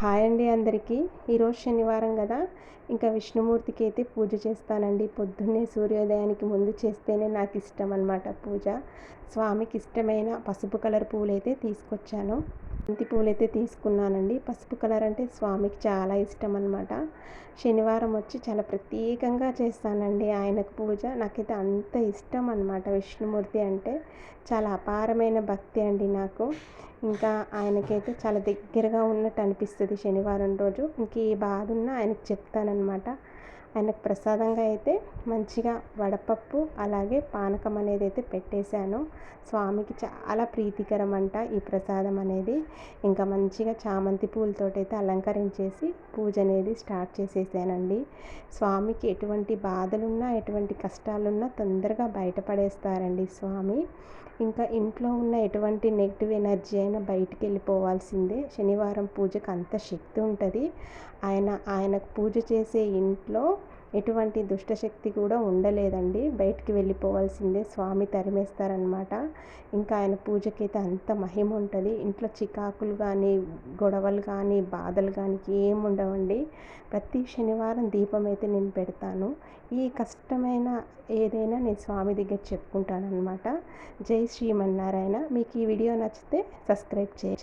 Hi అండి అందరికీ. ఈరోజు శనివారం కదా. ఇంకా విష్ణుమూర్తికి అయితే పూజ చేస్తానండి. పొద్దున్నే సూర్యోదయానికి ముందు చేస్తేనే నాకు ఇష్టం అనమాట పూజ. స్వామికి ఇష్టమైన పసుపు కలర్ పూలు అయితే తీసుకొచ్చాను. బంతి పూలు అయితే తీసుకున్నానండి. పసుపు కలర్ అంటే స్వామికి చాలా ఇష్టం అనమాట శనివారం వచ్చి చాలా ప్రత్యేకంగా చేస్తానండి ఆయనకు పూజ. నాకైతే అంత ఇష్టం అనమాట విష్ణుమూర్తి అంటే. చాలా అపారమైన భక్తి అండి నాకు. ఇంకా ఆయనకైతే చాలా దగ్గరగా ఉన్నట్టు అనిపిస్తుంది శనివారం రోజు. ఇంక ఈ బాధ ఉన్నా ఆయనకు చెప్తానమాట ఆయనకు ప్రసాదంగా అయితే మంచిగా వడపప్పు అలాగే పానకం అనేది అయితే పెట్టేశాను. స్వామికి చాలా ప్రీతికరం అంట ఈ ప్రసాదం అనేది. ఇంకా మంచిగా చామంతి పూలతోటి అయితే అలంకరించేసి పూజ అనేది స్టార్ట్ చేసేసానండి. స్వామికి ఎటువంటి బాధలున్నా ఎటువంటి కష్టాలున్నా తొందరగా బయటపడేస్తారండి స్వామి. ఇంకా ఇంట్లో ఉన్న ఎటువంటి నెగిటివ్ ఎనర్జీ అయినా బయటికి వెళ్ళిపోవాల్సిందే. శనివారం పూజకు అంత శక్తి ఉంటుంది. ఆయన ఆయనకు పూజ చేసే ఇంట్లో ఎటువంటి దుష్టశక్తి కూడా ఉండలేదండి. బయటికి వెళ్ళిపోవాల్సిందే స్వామి తరిమేస్తారనమాట ఇంకా ఆయన పూజకైతే అంత మహిమ ఉంటుంది. ఇంట్లో చికాకులు కానీ గొడవలు కానీ బాధలు కానీ ఏం ఉండవండి. ప్రతి శనివారం దీపం అయితే నేను పెడతాను. ఈ కష్టమైన ఏదైనా నేను స్వామి దగ్గర చెప్పుకుంటాను జై శ్రీమన్నారాయణ. మీకు ఈ వీడియో నచ్చితే సబ్స్క్రైబ్ చేయండి.